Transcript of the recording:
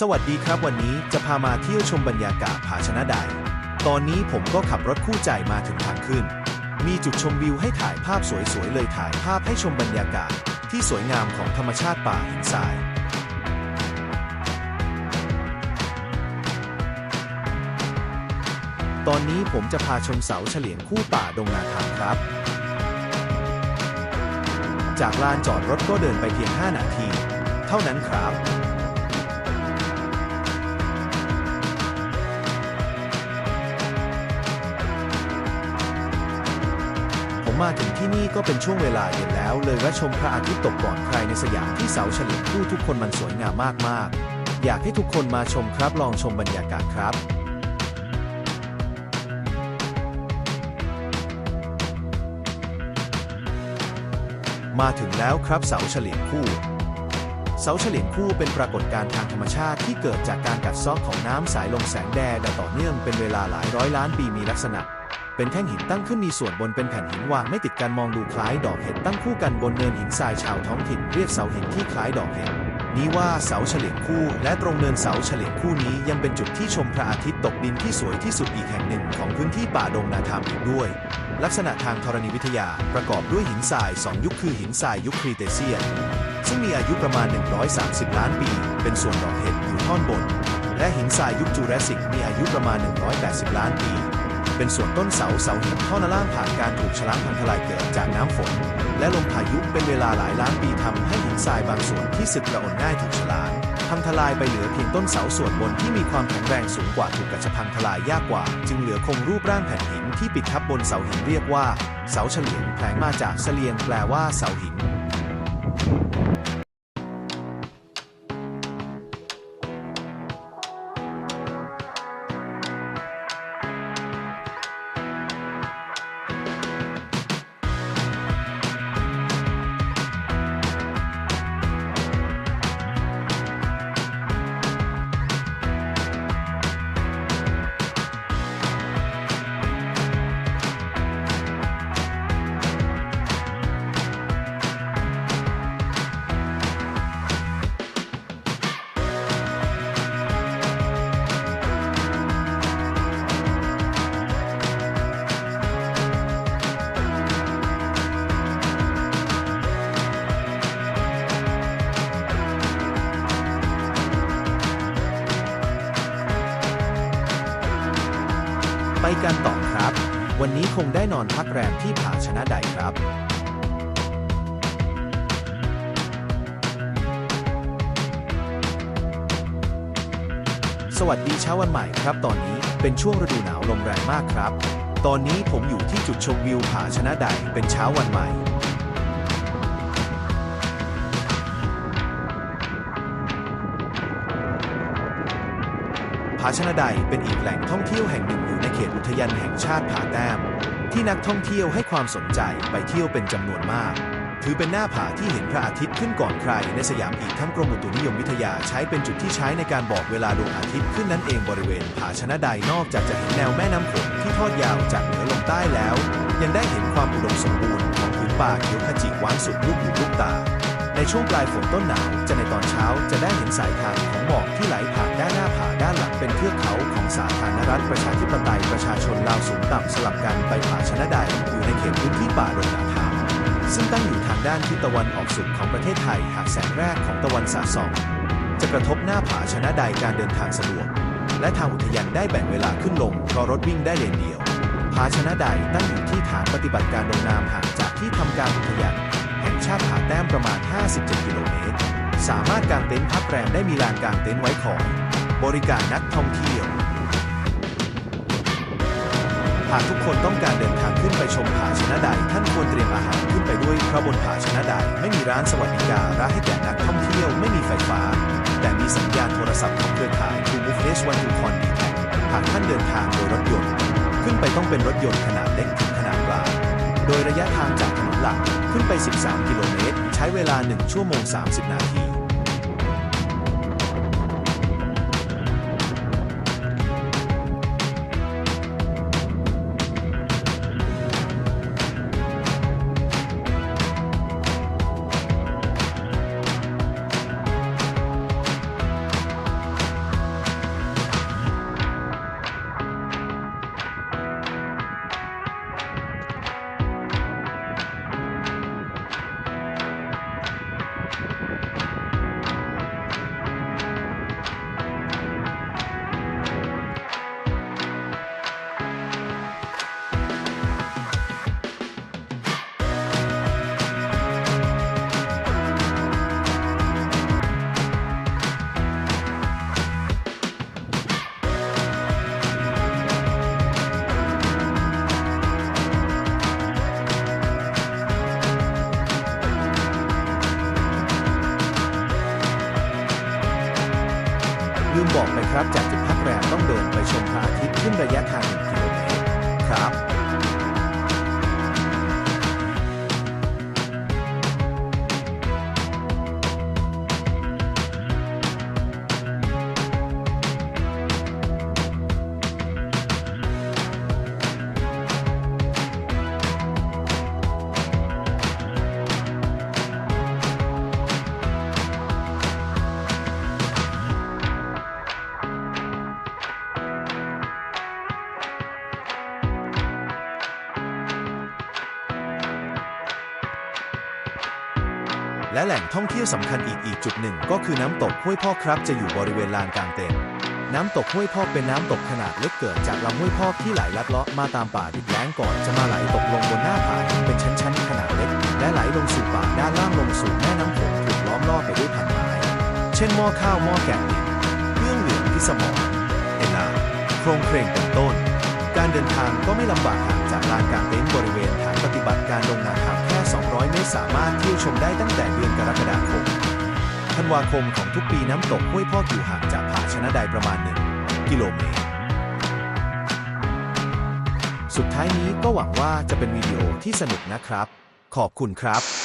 สวัสดีครับวันนี้จะพามาเที่ยวชมบรรยากาศผาชนะไดตอนนี้ผมก็ขับรถคู่ใจมาถึงทางขึ้น มีจุดชมวิวให้ถ่ายภาพสวยๆเลยถ่ายภาพให้ชมบรรยากาศ ที่สวยงามของธรรมชาติป่าหินทรายตอนนี้ผมจะพาชมเสาเฉลียงคู่ป่าดงนาคำครับ จากลานจอดรถก็เดินไปเพียง 5 นาที เท่านั้นครับ มาถึงที่นี่ก็เป็นช่วงเวลาเย็นแล้ว เลยแวะชมพระอาทิตย์ตกก่อนใครในสยามที่เสาเฉลียคู่ทุกคนมันสวยงามมากๆ อยากให้ทุกคนมาชมครับลองชมบรรยากาศครับมาถึงแล้วครับเสาเฉลี่ยคู่ เสาเฉลี่ยคู่เป็นปรากฏการณ์ทางธรรมชาติที่เกิดจากการกัดเซอกของน้ำสายลมแสงแดดต่อเนื่องเป็นเวลาหลายร้อยล้านปีมีลักษณะ เป็นแท่งหินตั้งขึ้นมีส่วนบนเป็นแผ่นหินวางไม่ติดกันมองดูคล้ายดอกเห็ดตั้งคู่กันบนเนินหินทรายชาวท้องถิ่นเรียกเสาหินที่คล้ายดอกเห็ดนี้ว่าเสาเฉลียงคู่ และตรงเนินเสาเฉลียงคู่นี้ยังเป็นจุดที่ชมพระอาทิตย์ตกดินที่สวยที่สุดอีกแห่งหนึ่งของพื้นที่ป่าดงนาธรรมอีกด้วย ลักษณะทางธรณีวิทยาประกอบด้วยหินทรายสองยุคคือหินทรายยุคครีเตเซียนซึ่งมีอายุประมาณ 130 ล้านปี เป็นส่วนดอกเห็ดอยู่ท่อนบน และหินทรายยุคจูราสสิกมีอายุประมาณ 180 ล้านปี เป็นส่วนต้นเสาเสาหินท่อนล่างผ่านการถูกฉลามพังทลายเกิดจากน้ำฝน และลมพายุเป็นเวลาหลายล้านปีทำให้หินทรายบางส่วนที่สึกกระอ่อนง่ายถูกฉลามพังทลายไปเหลือเพียงต้นเสาส่วนบนที่มีความแข็งแรงสูงกว่าถูกกระชพังทลายยากกว่า จึงเหลือคงรูปร่างแผ่นหินที่ปิดทับบนเสาหินเรียกว่า เสาเฉลียงแผลงมาจากเสลียงแปลว่าเสาหิน กันต่อครับ วันนี้คงได้นอนพักแรมที่ผาชนะใดครับ สวัสดีเช้าวันใหม่ครับ ตอนนี้เป็นช่วงฤดูหนาวลมแรงมากครับ ตอนนี้ผมอยู่ที่จุดชมวิวผาชนะใดเป็นเช้าวันใหม่ผาชนะใดเป็นอีกแหล่งท่องเที่ยวแห่งหนึ่ง เขตอุทยานแห่งชาติผาแต้ม ที่นักท่องเที่ยวให้ความสนใจไปเที่ยวเป็นจำนวนมาก ถือเป็นหน้าผาที่เห็นพระอาทิตย์ขึ้นก่อนใครในสยามอีกทั้งกรมอุตุนิยมวิทยาใช้เป็นจุดที่ใช้ในการบอกเวลาดวงอาทิตย์ขึ้นนั่นเองบริเวณผาชนะใดนอกจากจะเห็นแนวแม่น้ำโขงที่ทอดยาวจากเหนือลงใต้แล้ว ยังได้เห็นความอุดมสมบูรณ์ของพื้นป่าเขียวขจีกว้างสุดลูกหูลูกตา ในช่วงปลายฝนต้นหนาวจะในตอนเช้าจะได้เห็นสายทางของหมอกที่ไหลผ่านด้านหน้าผาด้านหลังเป็นเทือกเขาของสาธารณรัฐประชาธิปไตยประชาชนลาวสูงต่ำสลับกันไปผาชนะใดอยู่ในเขตพื้นที่ป่าดงนาคาซึ่งตั้งอยู่ทางด้านทิศตะวันออกสุดของประเทศไทยหากแสงแรกของตะวันสาดส่อง จะกระทบหน้าผาชนะใดการเดินทางสะดวก และทางอุทยานได้แบ่งเวลาขึ้นลงเพราะรถวิ่งได้เลนเดียวผาชนะใดตั้งอยู่ที่ฐานปฏิบัติการลงนามห่างจากที่ทำการอุทยาน แห่งชาติผาแต้มประมาณ 57 กิโลเมตร สามารถกางเต็นท์พักแรมได้มีลานกางเต็นท์ไว้คอยบริการนักท่องเที่ยว หากทุกคนต้องการเดินทางขึ้นไปชมผาชนะใดท่านควรเตรียมอาหารขึ้นไปด้วยเพราะบนผาชนะใดไม่มีร้านสวัสดิการะให้แก่นักท่องเที่ยวไม่มีไฟฟ้า แต่มีสัญญาณโทรศัพท์ของเครือข่าย True Move H1 to Con d t a c หากท่านเดินทางโดยรถยนต์ ขึ้นไปต้องเป็นรถยนต์ขนาดเล็กถึงขนาดกลางโดยระยะทางจากถ หลักขึ้นไป 13 กิโลเมตร ใช้เวลา 1 ชั่วโมง 30 นาที ลืมบอกไปครับจากจุดพักแรมต้องเดินไปชมพระอาทิตย์ขึ้นระยะทาง และแหล่งท่องเที่ยวสำคัญอีกอีกจุดหนึ่ง ก็คือน้ำตกห้วยพ่อครับ จะอยู่บริเวณลานกลางเต็นท์น้ำตกห้วยพอกเป็นน้ำตกขนาดเล็กเกิดจากลำห้วยพอกที่ไหลลัดเลาะมาตามป่าดิบแล้งก่อนจะมาไหลตกลงบนหน้าผาที่เป็นชั้นๆ ขนาดเล็ก และไหลลงสู่ป่าด้านล่างลงสู่แม่น้ำโขงถูกล้อมรอบไปด้วยพันไม้ เช่นหม้อข้าวหม้อแกงเครื่องเหลืองพิสมรเอ็นอาโครงเครงเป็นต้น การเดินทางก็ไม่ลำบากห่างจากลานกลางเต็นท์บริเวณฐานปฏิบัติการลงนาทางแค่ 200 เมตรสามารถเที่ยวชมได้ตั้งแต่เดือนกรกฎาคม ธันวาคมของทุกปีน้ำตกห้วยพอกอยู่ห่างจากผาชนะใดประมาณ 1 กิโลเมตร สุดท้ายนี้ก็หวังว่าจะเป็นวิดีโอที่สนุกนะครับ ขอบคุณครับ